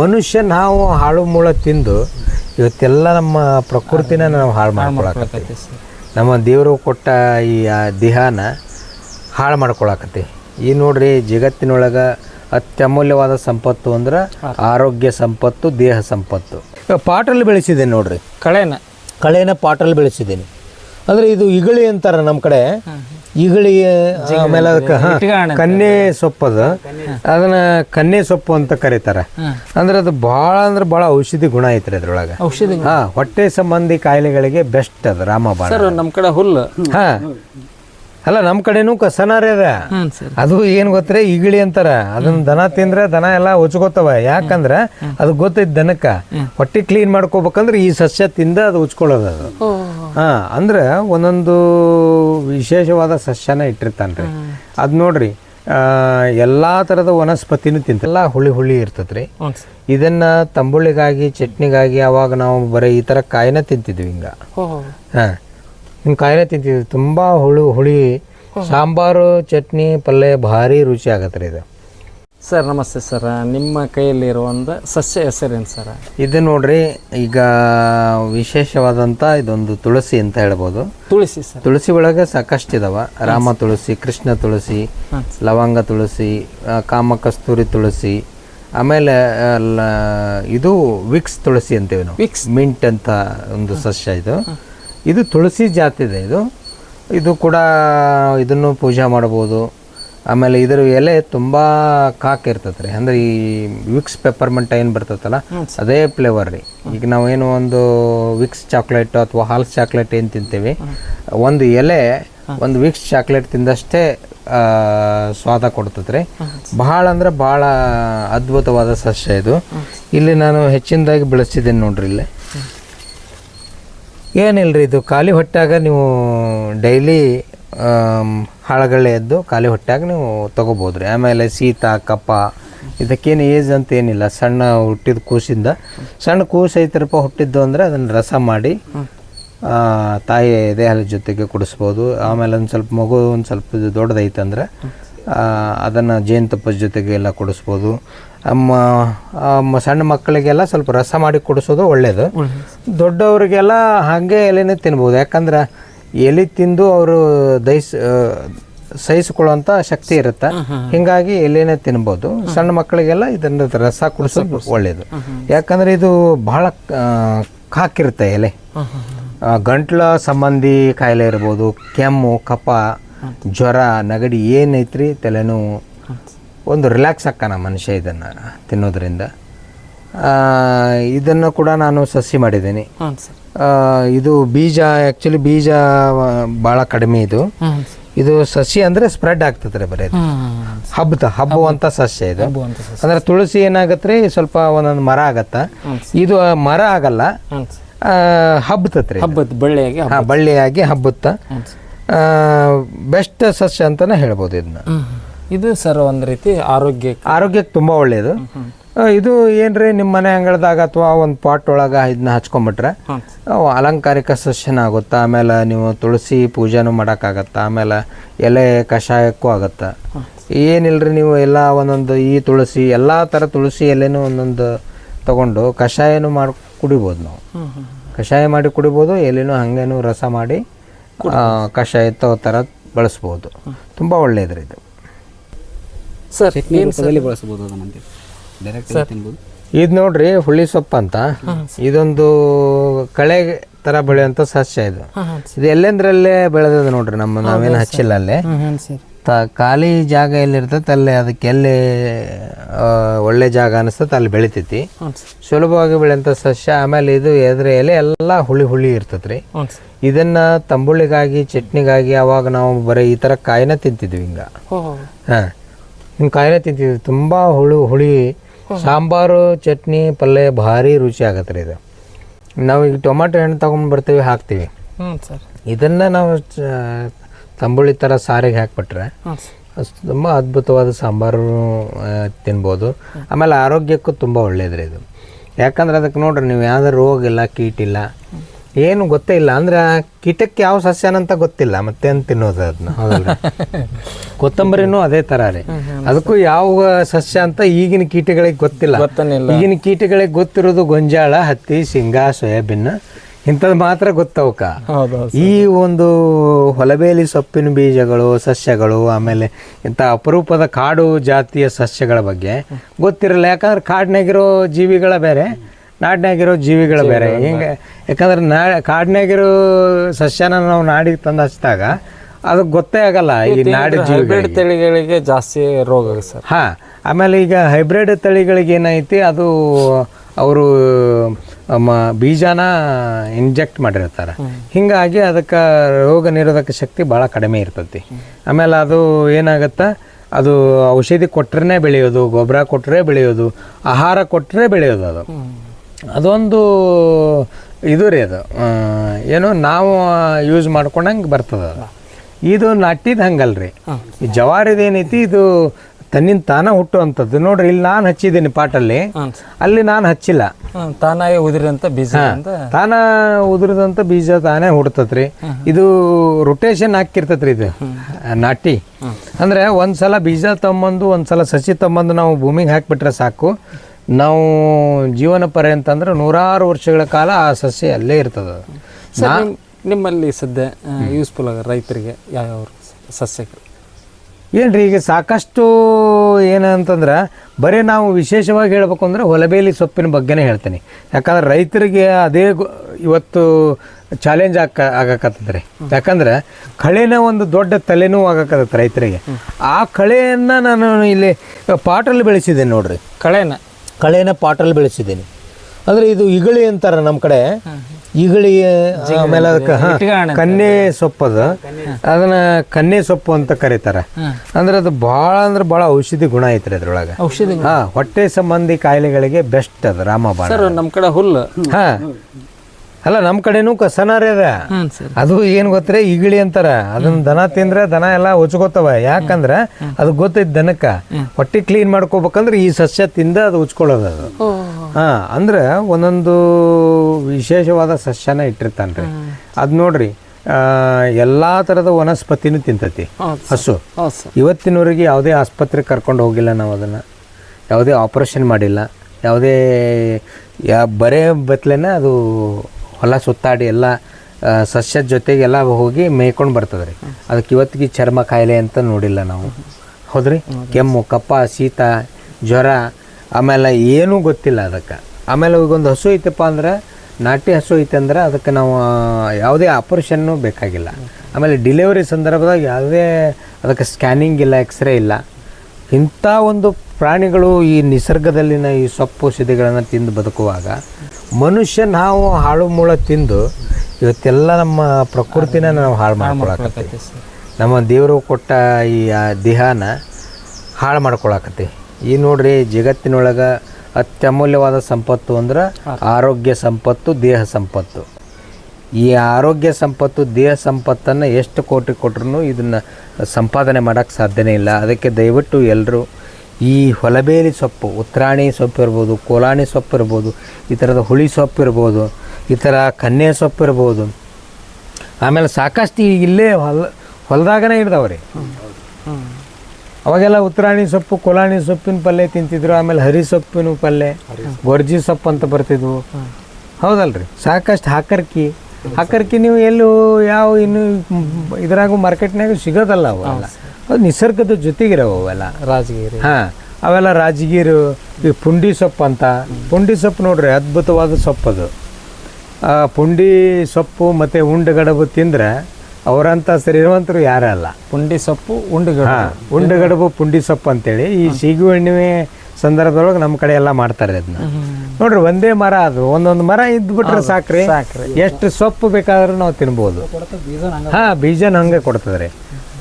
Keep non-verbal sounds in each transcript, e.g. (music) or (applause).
ಮನುಷ್ಯ ನಾವು ಹಾಳು ಮೂಳ ತಿಂದು ಇವತ್ತೆಲ್ಲ ನಮ್ಮ ಪ್ರಕೃತಿನ ನಾವು ಹಾಳು ಮಾಡ್ಕೊಳಕತ್ತೀವಿ. ನಮ್ಮ ದೇವರು ಕೊಟ್ಟ ಈ ಆ ದೇಹನ ಹಾಳು ಮಾಡ್ಕೊಳಕತ್ತೀವಿ. ಈ ನೋಡ್ರಿ ಜಗತ್ತಿನೊಳಗೆ ಅತ್ಯಮೂಲ್ಯವಾದ ಸಂಪತ್ತು ಅಂದ್ರೆ ಆರೋಗ್ಯ. ಸಂಪತ್ತು ದೇಹ ಸಂಪತ್ತು. ಇವಾಗ ಪಾಟಲ್ಲಿ ಬೆಳೆಸಿದ್ದೇನೆ ನೋಡ್ರಿ. ಕಳೆನ. ಕಳೆನ ಪಾಟಲ್ಲಿ ಬೆಳೆಸಿದ್ದೀನಿ. ಅಂದ್ರೆ ಇದು ಇಗಳಿ ಅಂತಾರೆ ನಮ್ಮ ಕಡೆ. ಇಗಳಿ ಆಮೇಲೆ ಅದಕ್ಕೆ ಹಾ, ಕನ್ನೆ ಸೊಪ್ಪದ. ಅದನ್ನ ಕನ್ನೆ ಸೊಪ್ಪು ಅಂತ ಕರೀತಾರೆ. ಅಂದ್ರೆ ಅದು ಬಹಳ ಅಂದ್ರೆ ಬಹಳ ಔಷಧಿ ಗುಣ ಐತ್ರಿ ಅದ್ರೊಳಗೆ. ಔಷಧಿ ಹಾ ಹೊಟ್ಟೆ ಸಂಬಂಧಿ ಕಾಯಿಲೆಗಳಿಗೆ ಬೆಸ್ಟ್ ಅದು ರಾಮಬಾಣ ಸರ್ ನಮ್ಮ ಕಡೆ ಹುಲ್ಲು. ಹಾ. ಅಲ್ಲ ನಮ್ಮ ಕಡೆನೂ ಕಸನಾರೇ ಅದ. ಸರ್. ಅದು ಏನ್ ಗೊತ್ತರೆ? ಇಗಿಳಿ ಅಂತಾರ. ಅದನ್ನ ದನ ತಿಂದ್ರೆ ದನ ಎಲ್ಲ ಉಚ್ಕೋತಾವ ಯಾಕಂದ್ರೆ ಅದು ಗೊತ್ತೈತಿ ದನಕ್ಕ. ಹೊಟ್ಟೆ ಕ್ಲೀನ್ ಮಾಡ್ಕೋಬೇಕಂದ್ರೆ ಈ ಸಸ್ಯ ತಿಂದ ಅದು ಉಚ್ಕೊಳ್ಳೋದು ಅದು. ಹಾ ಅಂದ್ರೆ ಒಂದೊಂದು ವಿಶೇಷವಾದ ಸಸ್ಯನ ಇಟ್ಟಿರ್ತಾನ್ರಿ. ಅದ್ ನೋಡ್ರಿ ಆ, ಎಲ್ಲಾ ತರದ ವನಸ್ಪತಿನೂ ತಿಂತ ಎಲ್ಲ ಹುಳಿ ಹುಳಿ ಇರ್ತದ್ರಿ ಇದನ್ನ ತಂಬುಳಿಗಾಗಿ ಚಟ್ನಿಗಾಗಿ ಅವಾಗ ನಾವು ಬರೀ ಈ ತರ ಕಾಯಿನ ತಿಂತಿದ್ವಿ ಹಿಂಗ. ಹಿಂಗ ಕಾಯಿನ ಹಿಂಗೆ ಕಾಯಿಲೆ ತಿಂತಿದ್ವಿ. ತುಂಬಾ ಹುಳು ಹುಳಿ ಸಾಂಬಾರು ಚಟ್ನಿ ಪಲ್ಯ ಭಾರಿ ರುಚಿ ಆಗತ್ರಿ ಇದು. ಸರ್ ನಮಸ್ತೆ ಸರ್. ನಿಮ್ಮ ಕೈಯಲ್ಲಿ ಒಂದು ಸಸ್ಯ ಹೆಸರೇನು ಸರ್? ಇದು ನೋಡ್ರಿ ಈಗ ವಿಶೇಷವಾದಂಥ ಇದೊಂದು ತುಳಸಿ ಅಂತ ಹೇಳ್ಬೋದು. ತುಳಸಿ ಸರ್. ತುಳಸಿ ಒಳಗೆ ಸಾಕಷ್ಟು ಇದಾವ ರಾಮ ತುಳಸಿ ಕೃಷ್ಣ ತುಳಸಿ ಲವಂಗ ತುಳಸಿ ಕಾಮ ಕಸ್ತೂರಿ ತುಳಸಿ ಆಮೇಲೆ ಇದು ವಿಕ್ಸ್ ತುಳಸಿ ಅಂತೀವಿ ನಾವು. ವಿಕ್ಸ್. ಮಿಂಟ್ ಅಂತ ಒಂದು ಸಸ್ಯ ಇದು. ಇದು ತುಳಸಿ ಜಾತಿದೆ ಇದು. ಇದು ಕೂಡ ಇದನ್ನು ಪೂಜೆ ಮಾಡ್ಬೋದು ಆಮೇಲೆ ಇದರ ಎಲೆ ತುಂಬ ಕಾಕ್ ಇರ್ತದೆ ರೀ. ಅಂದ್ರೆ ಈ ವಿಕ್ಸ್ ಪೆಪ್ಪರ್ಮೆಂಟ್ ಏನು ಬರ್ತೈತಲ್ಲ ಅದೇ ಫ್ಲೇವರ್ ರೀ. ಈಗ ನಾವೇನು ಒಂದು ವಿಕ್ಸ್ ಚಾಕ್ಲೇಟ್ ಅಥವಾ ಹಾಲ್ಸ್ ಚಾಕ್ಲೇಟ್ ಏನು ತಿಂತೀವಿ ಒಂದು ಎಲೆ ಒಂದು ವಿಕ್ಸ್ ಚಾಕ್ಲೇಟ್ ತಿಂದಷ್ಟೇ ಸ್ವಾದ ಕೊಡ್ತದೆ ರೀ. ಭಾಳ ಅಂದ್ರೆ ಭಾಳ ಅದ್ಭುತವಾದ ಸಸ್ಯ ಇದು. ಇಲ್ಲಿ ನಾನು ಹೆಚ್ಚಿನದಾಗಿ ಬೆಳೆಸಿದ್ದೀನಿ ನೋಡ್ರಿ ಇಲ್ಲಿ. ರೀ ಇದು ಖಾಲಿ ಹೊಟ್ಟಾಗ ನೀವು ಡೈಲಿ ಹಾಳಗಳ್ಳೆ ಎದ್ದು ಖಾಲಿ ಹೊಟ್ಟೆಯಾಗ ನೀವು ತೊಗೋಬೋದು ರೀ ಆಮೇಲೆ ಶೀತ ಕಪ್ಪ ಇದಕ್ಕೇನು ಏಜ್ ಅಂತ ಏನಿಲ್ಲ. ಸಣ್ಣ ಹುಟ್ಟಿದ ಕೂಸಿಂದ. ಸಣ್ಣ ಕೂಸು ಐತರಪ್ಪ ಹುಟ್ಟಿದ್ದು ಅಂದರೆ ಅದನ್ನು ರಸ ಮಾಡಿ ತಾಯಿ ದೇಹದ ಜೊತೆಗೆ ಕುಡಿಸ್ಬೋದು. ಆಮೇಲೆ ಒಂದು ಸ್ವಲ್ಪ ಮಗು ಒಂದು ಸ್ವಲ್ಪ ಇದು ದೊಡ್ಡದೈತಂದ್ರೆ ಅದನ್ನು ಜೇನುತುಪ್ಪದ ಜೊತೆಗೆ ಎಲ್ಲ ಕುಡಿಸ್ಬೋದು. ಅಮ್ಮ ಸಣ್ಣ ಮಕ್ಕಳಿಗೆಲ್ಲ ಸ್ವಲ್ಪ ರಸ ಮಾಡಿ ಕುಡಿಸೋದು ಒಳ್ಳೆಯದು ದೊಡ್ಡವರಿಗೆಲ್ಲ ಹಾಗೆ ಎಲೆನೇ ತಿನ್ಬೋದು. ಯಾಕಂದ್ರೆ ಎಲೆ ತಿಂದು ಅವರು ದಹಿಸ್ ಸಹಿಸಿಕೊಳ್ಳುವಂತ ಸಹಿಸಿಕೊಳ್ಳುವಂಥ ಶಕ್ತಿ ಇರುತ್ತೆ. ಹಿಂಗಾಗಿ ಎಲೆನೇ ತಿನ್ಬೋದು. ಸಣ್ಣ ಮಕ್ಕಳಿಗೆಲ್ಲ ಇದನ್ನ ರಸ ಕುಡಿಸೋದು ಒಳ್ಳೆಯದು ಯಾಕಂದ್ರೆ ಇದು ಬಹಳ ಕಾಕಿರುತ್ತೆ ಎಲೆ. ಗಂಟ್ಲ ಸಂಬಂಧಿ ಕಾಯಿಲೆ ಇರ್ಬೋದು ಕೆಮ್ಮು ಕಫ ಜ್ವರ ನೆಗಡಿ ಏನೈತ್ರಿ ತಲೆನೋವು. ಒಂದು ರಿಲ್ಯಾಕ್ಸ್ ಆಕ್ಕಾನ ಮನುಷ್ಯ ಇದನ್ನು ತಿನ್ನೋದ್ರಿಂದ. ಇದನ್ನು ಕೂಡ ನಾನು ಸಸಿ ಮಾಡಿದ್ದೀನಿ. ಸರ್. ಇದು ಬೀಜ ಆ್ಯಕ್ಚುಲಿ ಬೀಜ ಭಾಳ ಕಡಿಮೆ ಇದು. ಇದು ಸಸಿ ಅಂದರೆ ಸ್ಪ್ರೆಡ್ ಆಗ್ತದೆ ಬರೀ ಹಬ್ಬದ ಹಬ್ಬುವಂಥ ಸಸ್ಯ ಇದು. ಅಂದ್ರೆ ತುಳಸಿ ಏನಾಗತ್ತೆ ಸ್ವಲ್ಪ ಒಂದೊಂದು ಮರ ಆಗತ್ತ? ಇದು ಮರ ಆಗಲ್ಲ. ಹಬ್ಬತತ್ರಿ ಹಬ್ಬದ ಬಳ್ಳಿಯಾಗಿ ಹಾಂ ಬಳ್ಳಿಯಾಗಿ ಹಬ್ಬುತ್ತ? ಬೆಸ್ಟ್ ಸಸ್ಯ ಅಂತಾನೆ ಹೇಳ್ಬೋದು ಇದನ್ನ. ಇದು ಸರ್ ಒಂದು ರೀತಿ ಆರೋಗ್ಯಕ್ಕೆ ಆರೋಗ್ಯಕ್ಕೆ ತುಂಬ ಒಳ್ಳೆಯದು ಇದು ಏನ್ರಿ ನಿಮ್ಮ ಮನೆ ಅಂಗಳದಾಗ ಅಥವಾ ಒಂದು ಪಾಟ್ ಒಳಗೆ ಇದನ್ನ ಹಚ್ಕೊಂಡ್ಬಿಟ್ರೆ ಅವು ಅಲಂಕಾರಿಕ ಸಸ್ಯನ ಆಗುತ್ತೆ ಆಮೇಲೆ ನೀವು ತುಳಸಿ ಪೂಜೆನೂ ಮಾಡೋಕ್ಕಾಗತ್ತೆ ಆಮೇಲೆ ಎಲೆ ಕಷಾಯಕ್ಕೂ ಆಗುತ್ತೆ. ಏನಿಲ್ರಿ ನೀವು ಎಲ್ಲ ಒಂದೊಂದು ಈ ತುಳಸಿ ಎಲ್ಲ ಥರ ತುಳಸಿ ಎಲೆನೂ ಒಂದೊಂದು ತಗೊಂಡು ಕಷಾಯನೂ ಮಾಡಿ ಕುಡಿಬೋದು ನಾವು. ಕಷಾಯ ಮಾಡಿ ಕುಡಿಬೋದು ಎಲೆನೂ ಹಾಗೇನೂ ರಸ ಮಾಡಿ ಕಷಾಯ ಥರ ಬಳಸ್ಬೋದು. ತುಂಬ ಒಳ್ಳೆಯದ್ರಿ ಇದು. ಸರ್ ಚಟ್ನಿ ರೂಪದಲ್ಲಿ ಬಳಸಬಹುದು ಅದನ್ನಂತೆ ಡೈರೆಕ್ಟ್ ತಿನ್ಬೋದು. ಇದು ನೋಡ್ರಿ ಹುಳಿ ಸೊಪ್ಪು ಅಂತ. ಇದೊಂದು ಕಳೆ ತರ ಬೆಳೆಯುವಂತ ಸಸ್ಯ ಇದು. ಇದು ಎಲ್ಲೆಂದ್ರಲ್ಲೇ ಬೆಳೆದದ ನೋಡ್ರಿ ನಮ್ಮ ನಾವೇನು ಹಚ್ಚಿಲ್ಲ ಅಲ್ಲೇ. ತ ಖಾಲಿ ಜಾಗ ಎಲ್ಲಿರ್ತೈತೆ ಅಲ್ಲಿ ಅದಕ್ಕೆ ಎಲ್ಲಿ ಒಳ್ಳೆ ಜಾಗ ಅನಿಸ್ತೈತೆ ಅಲ್ಲಿ ಬೆಳಿತೈತಿ. ಸುಲಭವಾಗಿ ಬೆಳೆಯಂತ ಸಸ್ಯ ಆಮೇಲೆ ಇದು ಎದ್ರ ಎಲೆ ಎಲ್ಲ ಹುಳಿ ಹುಳಿ ಇರ್ತತ್ರಿ. ಇದನ್ನ ತಂಬುಳಿಗಾಗಿ ಚಟ್ನಿಗಾಗಿ ಅವಾಗ ನಾವು ಬರೀ ಈ ಥರ ಕಾಯಿನ ತಿಂತಿದ್ವಿ ಹಿಂಗ. ಹೋ. ಹಾಂ ಕಾಯಿಲೆ ತಿಂತಿದ್ವಿ ತುಂಬ ಹುಳು ಹುಳಿ ಸಾಂಬಾರು ಚಟ್ನಿ ಪಲ್ಯ ಭಾರಿ ರುಚಿ ಆಗತ್ತೆ ರೀ ಇದು. ನಾವು ಈಗ ಟೊಮಾಟೊ ಹಣ್ಣು ತೊಗೊಂಡು ಬರ್ತೀವಿ ಹಾಕ್ತೀವಿ. ಹ್ಞೂ ಸರ್. ಇದನ್ನು ನಾವು ಚ- ತಂಬುಳಿ ಥರ ಸಾರಿಗೆ ಹಾಕ್ಬಿಟ್ರೆ ಸರ್. ಅಷ್ಟು ತುಂಬ ಅದ್ಭುತವಾದ ಸಾಂಬಾರು ಆ, ತಿನ್ಬೋದು. ಆಮೇಲೆ ಆರೋಗ್ಯಕ್ಕೂ ತುಂಬ ಒಳ್ಳೇದ್ರಿ ಇದು. ಯಾಕಂದ್ರೆ ಅದಕ್ಕೆ ನೋಡ್ರಿ ನೀವು ಯಾವುದೇ ರೋಗ ಇಲ್ಲ ಕೀಟ ಇಲ್ಲ ಏನು ಗೊತ್ತೇ ಇಲ್ಲ. ಅಂದ್ರೆ ಕೀಟಕ್ಕೆ ಯಾವ ಸಸ್ಯನಂತ ಗೊತ್ತಿಲ್ಲ. ಮತ್ತೆ ತಿನ್ನೋದು ಅದನ್ನ (laughs) ಕೊತ್ತಂಬರಿನೂ ಅದೇ ತರ ರೀ ಅದಕ್ಕೂ ಯಾವ ಸಸ್ಯ ಅಂತ ಈಗಿನ ಕೀಟಗಳಿಗೆ ಗೊತ್ತಿಲ್ಲ. ಈಗಿನ ಕೀಟಗಳಿಗೆ ಗೊತ್ತಿರೋದು ಗೊಂಜಾಳ ಹತ್ತಿ ಶೇಂಗಾ ಸೋಯಾಬೀನ್. ಇಂಥದ್ದು ಮಾತ್ರ ಗೊತ್ತವಕ ಈ ಒಂದು ಹೊಲಬೇಲಿ ಸೊಪ್ಪಿನ ಬೀಜಗಳು ಸಸ್ಯಗಳು ಆಮೇಲೆ ಇಂಥ ಅಪರೂಪದ ಕಾಡು ಜಾತಿಯ ಸಸ್ಯಗಳ ಬಗ್ಗೆ ಗೊತ್ತಿರಲ್ಲ. ಯಾಕಂದ್ರೆ ಕಾಡಿನಾಗಿರೋ ಜೀವಿಗಳ ಬೇರೆ. ನಾಡಿನಾಗಿರೋ ಜೀವಿಗಳ ಬೇರೆ. ಹಿಂಗೆ ಯಾಕಂದ್ರೆ ನಾ ಕಾಡಿನಾಗಿರೋ ಸಸ್ಯನ ನಾವು ನಾಡಿಗೆ ತಂದು ಹಚ್ಚಿದಾಗ ಅದು ಗೊತ್ತೇ ಆಗಲ್ಲ ಈ ನಾಡಿ ಹೈಬ್ರಿಡ್ ತಳಿಗಳಿಗೆ ಜಾಸ್ತಿ ರೋಗ ಸರ್. ಹಾಂ ಆಮೇಲೆ ಈಗ ಹೈಬ್ರಿಡ್ ತಳಿಗಳಿಗೆ ಏನೈತಿ ಅದು ಅವರು ಬೀಜನ ಇಂಜೆಕ್ಟ್ ಮಾಡಿರ್ತಾರೆ. ಹಿಂಗಾಗಿ ಅದಕ್ಕೆ ರೋಗ ನಿರೋಧಕ ಶಕ್ತಿ ಭಾಳ ಕಡಿಮೆ ಇರ್ತೈತಿ. ಆಮೇಲೆ ಅದು ಏನಾಗುತ್ತೆ ಅದು ಔಷಧಿ ಕೊಟ್ಟರೆ ಬೆಳೆಯೋದು ಗೊಬ್ಬರ ಕೊಟ್ಟರೆ ಬೆಳೆಯೋದು ಆಹಾರ ಕೊಟ್ಟರೆ ಬೆಳೆಯೋದು ಅದು. ಅದೊಂದು ಇದು ರೀ ಅದು. ಏನು ನಾವು ಯೂಸ್ ಮಾಡ್ಕೊಂಡಂಗೆ ಬರ್ತದೆ ಅದು. ಇದು ನಾಟಿದ ಹಂಗಲ್ರಿ ಈ ಜವಾರಿದ ಏನೈತಿ ಇದು ತನ್ನಿಂದ ತಾನ ಹುಟ್ಟುವಂಥದ್ದು. ನೋಡ್ರಿ ಇಲ್ಲಿ ನಾನು ಹಚ್ಚಿದ್ದೀನಿ ಪಾಟಲ್ಲಿ. ಅಲ್ಲಿ ನಾನು ಹಚ್ಚಿಲ್ಲ. ತಾನಾಗೆ ಉದಿರಂತ ಬೀಜ ತಾನ ಉದುರಿದಂಥ ಬೀಜ ತಾನೇ ಹುಡ್ತತ್ರಿ. ಇದು ರೊಟೇಷನ್ ಹಾಕಿರ್ತತ್ರಿ ಇದು. ನಾಟಿ. ಅಂದ್ರೆ ಒಂದ್ಸಲ ಬೀಜ ತಗೊಂಬಂದು ಒಂದ್ಸಲ ಸಸಿ ತಗೊಂಬಂದು ನಾವು ಭೂಮಿಗೆ ಹಾಕಿಬಿಟ್ರೆ ಸಾಕು. ನಾವು ಜೀವನ ಪರ್ಯಂತ ಅಂದ್ರೆ ನೂರಾರು ವರ್ಷಗಳ ಕಾಲ ಆ ಸಸ್ಯ ಅಲ್ಲೇ ಇರ್ತದ. ನಿಮ್ಮಲ್ಲಿ ಸದ್ಯ ಯೂಸ್ಫುಲ್ ಆಗ ರೈತರಿಗೆ ಯಾವ್ಯಾವ ಸಸ್ಯಗಳು? ಏನ್ರಿ ಈಗ ಸಾಕಷ್ಟು ಏನಂತಂದ್ರೆ ಬರೀ ನಾವು ವಿಶೇಷವಾಗಿ ಹೇಳ್ಬೇಕು ಅಂದ್ರೆ ಹೊಲಬೇಲಿ ಸೊಪ್ಪಿನ ಬಗ್ಗೆನೇ ಹೇಳ್ತೀನಿ. ಯಾಕಂದ್ರೆ ರೈತರಿಗೆ ಅದೇ ಇವತ್ತು ಚಾಲೆಂಜ್ ಆಗ ಆಗಕತ್ತದ್ರಿ. ಯಾಕಂದ್ರೆ ಕಳೆನ ಒಂದು ದೊಡ್ಡ ತಲೆನೂ ಆಗಕತ್ತೈತೆ ರೈತರಿಗೆ. ಆ ಕಳೆಯನ್ನು ನಾನು ಇಲ್ಲಿ ಪಾಟಲ್ಲಿ ಬೆಳೆಸಿದ್ದೇನೆ ನೋಡ್ರಿ. ಕಳೆನ? ಕಳೆನ ಪಾಟಲ್ಲಿ ಬೆಳೆಸಿದ್ದೀನಿ. ಅಂದ್ರೆ ಇದು ಇಗಳಿ ಅಂತಾರೆ ನಮ್ಮ ಕಡೆ. ಇಗಳಿ ಆಮೇಲೆ ಅದಕ್ಕೆ ಕನ್ನೆ ಸೊಪ್ಪದ. ಅದನ್ನ ಕನ್ನೆ ಸೊಪ್ಪು ಅಂತ ಕರೀತಾರೆ. ಅಂದ್ರೆ ಅದು ಭಾಳ ಅಂದ್ರೆ ಭಾಳ ಔಷಧಿ ಗುಣ ಐತ್ರಿ ಅದ್ರೊಳಗೆ. ಔಷಧಿ ಹಾ ಹೊಟ್ಟೆ ಸಂಬಂಧಿ ಕಾಯಿಲೆಗಳಿಗೆ ಬೆಸ್ಟ್ ಅದು ರಾಮಬಾಣ. ನಮ್ಮ ಕಡೆ ಹುಲ್ಲು. ಹಾ. ಅಲ್ಲ ನಮ್ಮ ಕಡೆನೂ ಕಸನಾರ ಅದ. ಹಾಂ ಸರ್. ಅದು ಏನು ಗೊತ್ತರೆ ಇಗಿಳಿ ಅಂತಾರ. ಅದನ್ನ ದನ ತಿಂದ್ರೆ ದನ ಎಲ್ಲ ಉಚ್ಕೋತವ ಯಾಕಂದ್ರೆ ಅದು ಗೊತ್ತೈತಿ ದನಕ್ಕ. ಹೊಟ್ಟೆ ಕ್ಲೀನ್ ಮಾಡ್ಕೋಬೇಕಂದ್ರೆ ಈ ಸಸ್ಯ ತಿಂದ ಅದು ಉಚ್ಕೊಳ್ಳೋದು ಅದು. ಹಾಂ ಅಂದ್ರೆ ಒಂದೊಂದು ವಿಶೇಷವಾದ ಸಸ್ಯನ ಇಟ್ಟಿರ್ತಾನ್ರಿ. ಅದ್ ನೋಡ್ರಿ ಎಲ್ಲಾ ತರದ ವನಸ್ಪತಿನೂ ತಿಂತತಿ. ಹಸು. ಇವತ್ತಿನವರೆಗೆ ಯಾವುದೇ ಆಸ್ಪತ್ರೆಗೆ ಕರ್ಕೊಂಡು ಹೋಗಿಲ್ಲ ನಾವು ಅದನ್ನ. ಯಾವುದೇ ಆಪರೇಷನ್ ಮಾಡಿಲ್ಲ. ಯಾವುದೇ ಯಾ ಬರೇ ಬತ್ಲೆನ ಅದು ಹೊಲ ಸುತ್ತಾಡಿ ಎಲ್ಲ ಸಸ್ಯದ ಜೊತೆಗೆಲ್ಲ ಹೋಗಿ ಮೇಯ್ಕೊಂಡು ಬರ್ತದೆ ರೀ ಅದಕ್ಕೆ ಇವತ್ತಿಗೆ ಚರ್ಮ ಕಾಯಿಲೆ ಅಂತ ನೋಡಿಲ್ಲ ನಾವು. ಹೌದ್ರಿ? ಕೆಮ್ಮು, ಕಪ್ಪ, ಶೀತ, ಜ್ವರ, ಆಮೇಲೆ ಏನೂ ಗೊತ್ತಿಲ್ಲ ಅದಕ್ಕೆ. ಆಮೇಲೆ ಈಗೊಂದು ಹಸು ಐತಪ್ಪ ಅಂದ್ರೆ, ನಾಟಿ ಹಸು ಐತೆ ಅಂದ್ರೆ ಅದಕ್ಕೆ ನಾವು ಯಾವುದೇ ಆಪರೇಷನ್ನು ಬೇಕಾಗಿಲ್ಲ. ಆಮೇಲೆ ಡಿಲಿವರಿ ಸಂದರ್ಭದಾಗ ಯಾವುದೇ ಅದಕ್ಕೆ ಸ್ಕ್ಯಾನಿಂಗ್ ಇಲ್ಲ, ಎಕ್ಸ್ರೇ ಇಲ್ಲ. ಇಂಥ ಒಂದು ಪ್ರಾಣಿಗಳು ಈ ನಿಸರ್ಗದಲ್ಲಿನ ಈ ಸೊಪ್ಪು ಸಿದಿಗಳನ್ನು ತಿಂದು ಬದುಕುವಾಗ ಮನುಷ್ಯ ನಾವು ಹಾಳು ಮೂಳ ತಿಂದು ಇವತ್ತೆಲ್ಲ ನಮ್ಮ ಪ್ರಕೃತಿನ ನಾವು ಹಾಳು ಮಾಡ್ಕೊಳಕತ್ತೀವಿ. ನಮ್ಮ ದೇವರು ಕೊಟ್ಟ ಈ ಆ ದೇಹನ ಹಾಳು ಮಾಡ್ಕೊಳಕತ್ತಿ ಈ ನೋಡ್ರಿ ಜಗತ್ತಿನೊಳಗೆ ಅತ್ಯಮೂಲ್ಯವಾದ ಸಂಪತ್ತು ಅಂದ್ರೆ ಆರೋಗ್ಯ ಸಂಪತ್ತು ದೇಹ ಸಂಪತ್ತು. ಈ ಆರೋಗ್ಯ ಸಂಪತ್ತು ದೇಹ ಸಂಪತ್ತನ್ನು ಎಷ್ಟು ಕೋಟಿ ಕೊಟ್ರು ಇದನ್ನು ಸಂಪಾದನೆ ಮಾಡೋಕ್ಕೆ ಸಾಧ್ಯನೇ ಇಲ್ಲ. ಅದಕ್ಕೆ ದಯವಿಟ್ಟು ಎಲ್ಲರೂ ಈ ಹೊಲಬೇಲಿ ಸೊಪ್ಪು, ಉತ್ರಾಣಿ ಸೊಪ್ಪು ಇರ್ಬೋದು, ಕೋಲಾಣಿ ಸೊಪ್ಪು ಇರ್ಬೋದು, ಈ ಥರದ ಹುಳಿ ಸೊಪ್ಪು ಇರ್ಬೋದು, ಈ ಥರ ಕನ್ನೆ ಸೊಪ್ಪು ಇರ್ಬೋದು. ಆಮೇಲೆ ಸಾಕಷ್ಟು ಇಲ್ಲೇ ಹೊಲ, ಹೊಲದಾಗನೇ ರೀ ಅವಾಗೆಲ್ಲ ಉತ್ತರಾಣಿ ಸೊಪ್ಪು, ಕೊಲಾಣಿ ಸೊಪ್ಪಿನ ಪಲ್ಯ ತಿಂತಿದ್ರು, ಆಮೇಲೆ ಹರಿ ಸೊಪ್ಪಿನ ಪಲ್ಯ ಗೊರ್ಜಿ ಸೊಪ್ಪು ಅಂತ ಬರ್ತಿದ್ವು. ಹೌದಲ್ರಿ, ಸಾಕಷ್ಟು ಹಾಕರ್ಕಿ ಹಾಕರ್ಕಿ ನೀವು ಎಲ್ಲೂ ಯಾವ ಇನ್ನು ಇದ್ರಾಗೂ ಮಾರ್ಕೆಟ್ನಾಗ ಸಿಗೋದಲ್ಲ ಅವೆಲ್ಲ. ಅದು ನಿಸರ್ಗದ ಜೊತೆಗಿರವು ಅವೆಲ್ಲ. ರಾಜಗಿರಿ. ಹಾ ಅವೆಲ್ಲ ರಾಜಗೀರು ಈ ಪುಂಡಿ ಸೊಪ್ಪು ಅಂತ. ಪುಂಡಿ ಸೊಪ್ಪು ನೋಡ್ರಿ ಅದ್ಭುತವಾದ ಸೊಪ್ಪು ಅದು. ಆ ಪುಂಡಿ ಸೊಪ್ಪು ಮತ್ತು ಉಂಡುಗಡಬು ತಿಂದ್ರೆ ಅವರಂಥ ಶ್ರೀಮಂತರು ಯಾರೇ ಅಲ್ಲ. ಪುಂಡಿ ಸೊಪ್ಪು ಉಂಡುಗಳು ಹಾ ಉಂಡುಗಡಬು ಪುಂಡಿ ಸೊಪ್ಪು ಅಂತೇಳಿ ಈ ಸೀಗು ಹುಣ್ಣಿಮೆ ಸಂದರ್ಭದೊಳಗೆ ನಮ್ಮ ಕಡೆ ಎಲ್ಲ ಮಾಡ್ತಾರೆ ಅದನ್ನ ನೋಡ್ರಿ ಒಂದೇ ಮರ ಅದು ಒಂದೊಂದು ಮರ ಇದ್ಬಿಟ್ರೆ ಸಾಕ್ರಿ. ಸಾಕ್ರಿ. ಎಷ್ಟು ಸೊಪ್ಪು ಬೇಕಾದ್ರೂ ನಾವು ತಿನ್ಬೋದು. ಹಾಂ ಬೀಜನ ಹಂಗೆ ಕೊಡ್ತದ್ರಿ.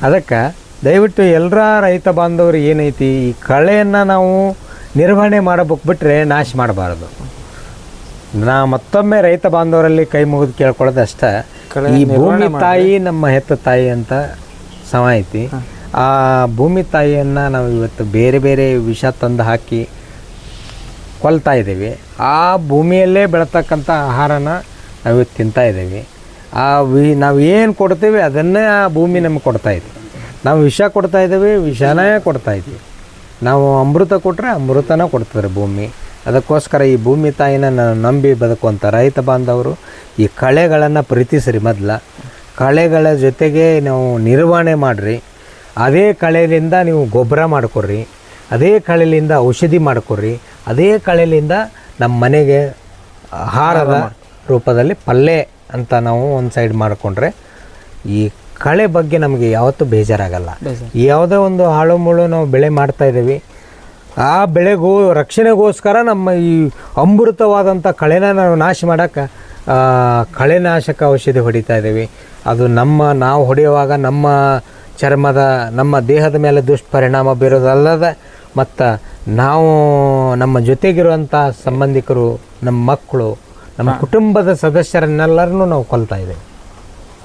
ಅದಕ್ಕೆ ದಯವಿಟ್ಟು ಎಲ್ಲರ ರೈತ ಬಾಂಧವರು ಏನೈತಿ ಈ ಕಳೆಯನ್ನು ನಾವು ನಿರ್ವಹಣೆ ಮಾಡಬೇಕು ಬಿಟ್ಟರೆ ನಾಶ ಮಾಡಬಾರದು. ನಾ ಮತ್ತೊಮ್ಮೆ ರೈತ ಬಾಂಧವರಲ್ಲಿ ಕೈ ಮುಗಿದು ಕೇಳ್ಕೊಳ್ಳೋದು ಅಷ್ಟೇ. ಈ ಭೂಮಿ ತಾಯಿ ನಮ್ಮ ಹೆತ್ತ ತಾಯಿ ಅಂತ ಸಮ ಐತಿ. ಆ ಭೂಮಿ ತಾಯಿಯನ್ನು ನಾವು ಇವತ್ತು ಬೇರೆ ಬೇರೆ ವಿಷ ತಂದು ಹಾಕಿ ಕೊಲ್ತಾ ಇದ್ದೀವಿ. ಆ ಭೂಮಿಯಲ್ಲೇ ಬೆಳತಕ್ಕಂಥ ಆಹಾರನ ನಾವು ಇವತ್ತು ತಿಂತಾ ಇದ್ದೀವಿ. ಆ ವಿ ನಾವು ಏನು ಕೊಡ್ತೀವಿ ಅದನ್ನೇ ಆ ಭೂಮಿ ನಮ್ಗೆ ಕೊಡ್ತಾ ಇದೆ. ನಾವು ವಿಷ ಕೊಡ್ತಾ ಇದ್ದೀವಿ ವಿಷನೇ ಕೊಡ್ತಾ ಇದ್ವಿ ನಾವು ಅಮೃತ ಕೊಟ್ಟರೆ ಅಮೃತನ ಕೊಡ್ತಾರೆ ಭೂಮಿ. ಅದಕ್ಕೋಸ್ಕರ ಈ ಭೂಮಿ ತಾಯಿನ ನಂಬಿ ಬದುಕುವಂಥ ರೈತ ಬಾಂಧವರು ಈ ಕಳೆಗಳನ್ನು ಪ್ರೀತಿಸ್ರಿ ಮೊದಲ. ಕಳೆಗಳ ಜೊತೆಗೆ ನಾವು ನಿರ್ವಹಣೆ ಮಾಡಿರಿ. ಅದೇ ಕಳೆಯಿಂದ ನೀವು ಗೊಬ್ಬರ ಮಾಡಿಕೊಡ್ರಿ. ಅದೇ ಕಳೆಯಿಂದ ಔಷಧಿ ಮಾಡ್ಕೊಡ್ರಿ. ಅದೇ ಕಳೆಯಿಂದ ನಮ್ಮ ಮನೆಗೆ ಆಹಾರದ ರೂಪದಲ್ಲಿ ಪಲ್ಯ ಅಂತ ನಾವು ಒಂದು ಸೈಡ್ ಮಾಡಿಕೊಂಡ್ರೆ ಈ ಕಳೆ ಬಗ್ಗೆ ನಮಗೆ ಯಾವತ್ತೂ ಬೇಜಾರಾಗಲ್ಲ. ಯಾವುದೇ ಒಂದು ಹಾಳು ಮುಳು ನಾವು ಬೆಳೆ ಮಾಡ್ತಾ ಇದ್ದೀವಿ. ಆ ಬೆಳೆಗೂ ರಕ್ಷಣೆಗೋಸ್ಕರ ನಮ್ಮ ಈ ಅಮೃತವಾದಂಥ ಕಳೆನ ನಾವು ನಾಶ ಮಾಡೋಕ್ಕೆ ಕಳೆನಾಶಕ ಔಷಧಿ ಹೊಡಿತಾ ಇದ್ದೀವಿ. ಅದು ನಮ್ಮ ನಾವು ಹೊಡೆಯುವಾಗ ನಮ್ಮ ಚರ್ಮದ ನಮ್ಮ ದೇಹದ ಮೇಲೆ ದುಷ್ಪರಿಣಾಮ ಬೀರೋದಲ್ಲದೆ ಮತ್ತು ನಾವು ನಮ್ಮ ಜೊತೆಗಿರುವಂಥ ಸಂಬಂಧಿಕರು ನಮ್ಮ ಮಕ್ಕಳು ನಮ್ಮ ಕುಟುಂಬದ ಸದಸ್ಯರನ್ನೆಲ್ಲರನ್ನೂ ನಾವು ಕೊಲ್ತಾ ಇದ್ದೇವೆ.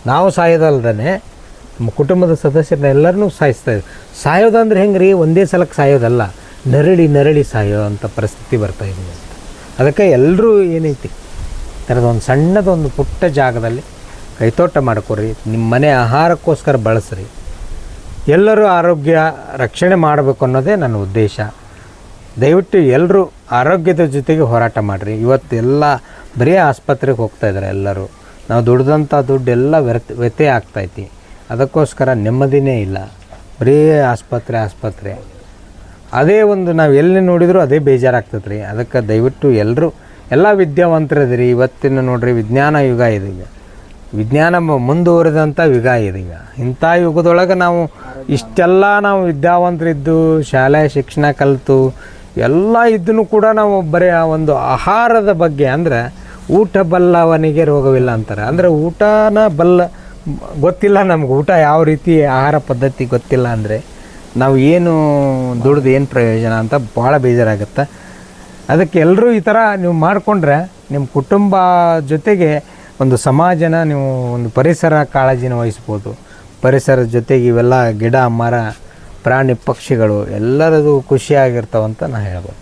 ನಾವು ಸಾಯೋದಲ್ದೇ ನಮ್ಮ ಕುಟುಂಬದ ಸದಸ್ಯರನ್ನ ಎಲ್ಲರನ್ನೂ ಸಾಯಿಸ್ತಾ ಇದ್ದೀವಿ ಸಾಯೋದಂದ್ರೆ ಹೆಂಗೆ ರೀ ಒಂದೇ ಸಲಕ್ಕೆ ಸಾಯೋದಲ್ಲ. ನರಳಿ ನರಳಿ ಸಾಯೋ ಅಂಥ ಪರಿಸ್ಥಿತಿ ಬರ್ತಾ ಇದೆ ಅಂತ. ಅದಕ್ಕೆ ಎಲ್ಲರೂ ಏನೈತಿ? ಥರದೊಂದು ಸಣ್ಣದೊಂದು ಪುಟ್ಟ ಜಾಗದಲ್ಲಿ ಕೈತೋಟ ಮಾಡ್ಕೊರಿ. ನಿಮ್ಮ ಮನೆ ಆಹಾರಕ್ಕೋಸ್ಕರ ಬಳಸ್ರಿ. ಎಲ್ಲರೂ ಆರೋಗ್ಯ ರಕ್ಷಣೆ ಮಾಡಬೇಕು ಅನ್ನೋದೇ ನನ್ನ ಉದ್ದೇಶ. ದಯವಿಟ್ಟು ಎಲ್ಲರೂ ಆರೋಗ್ಯದ ಜೊತೆಗೆ ಹೋರಾಟ ಮಾಡಿರಿ. ಇವತ್ತು ಎಲ್ಲ ಬರೀ ಆಸ್ಪತ್ರೆಗೆ ಹೋಗ್ತಾ ಇದ್ದಾರೆ ಎಲ್ಲರೂ. ನಾವು ದುಡ್ದಂಥ ದುಡ್ಡೆಲ್ಲ ವ್ಯರ್ಥ ವ್ಯತ್ಯಯ ಆಗ್ತೈತಿ. ಅದಕ್ಕೋಸ್ಕರ ನೆಮ್ಮದಿನೇ ಇಲ್ಲ. ಬರೀ ಆಸ್ಪತ್ರೆ ಆಸ್ಪತ್ರೆ. ಅದೇ ಒಂದು ನಾವು ಎಲ್ಲಿ ನೋಡಿದರೂ ಅದೇ ಬೇಜಾರಾಗ್ತದೆ ರೀ ಅದಕ್ಕೆ ದಯವಿಟ್ಟು ಎಲ್ಲರೂ ಎಲ್ಲ ವಿದ್ಯಾವಂತರದಿರಿ ಇವತ್ತಿನ ನೋಡ್ರಿ, ವಿಜ್ಞಾನ ಯುಗ ಇದೀಗ ವಿಜ್ಞಾನ ಮುಂದುವರೆದಂಥ ಯುಗ ಇದೀಗ ಇಂಥ ಯುಗದೊಳಗೆ ನಾವು ಇಷ್ಟೆಲ್ಲ ನಾವು ವಿದ್ಯಾವಂತರಿದ್ದು, ಶಾಲೆ, ಶಿಕ್ಷಣ, ಕಲಿತು, ಎಲ್ಲ ಇದ್ದೂ ಕೂಡ ನಾವು ಬರೀ ಆ ಒಂದು ಆಹಾರದ ಬಗ್ಗೆ ಅಂದರೆ ಊಟ ಬಲ್ಲವನಿಗೆ ರೋಗವಿಲ್ಲ ಅಂತಾರೆ. ಅಂದರೆ ಊಟನ ಬಲ್ಲ, ಗೊತ್ತಿಲ್ಲ ನಮ್ಗೆ ಊಟ ಯಾವ ರೀತಿ ಆಹಾರ ಪದ್ಧತಿ ಗೊತ್ತಿಲ್ಲ ಅಂದರೆ ನಾವು ಏನು ದುಡ್ದು ಏನು ಪ್ರಯೋಜನ ಅಂತ ಭಾಳ ಬೇಜಾರಾಗುತ್ತೆ. ಅದಕ್ಕೆ ಎಲ್ಲರೂ ಈ ಥರ ನೀವು ಮಾಡಿಕೊಂಡ್ರೆ ನಿಮ್ಮ ಕುಟುಂಬ ಜೊತೆಗೆ ಒಂದು ಸಮಾಜನ ನೀವು ಒಂದು ಪರಿಸರ ಕಾಳಜಿನ ವಹಿಸ್ಬೋದು. ಪರಿಸರದ ಜೊತೆಗೆ ಇವೆಲ್ಲ ಗಿಡ, ಮರ, ಪ್ರಾಣಿ, ಪಕ್ಷಿಗಳು ಎಲ್ಲರದು ಖುಷಿಯಾಗಿರ್ತಾವಂತ ನಾನು ಹೇಳ್ಬೋದು.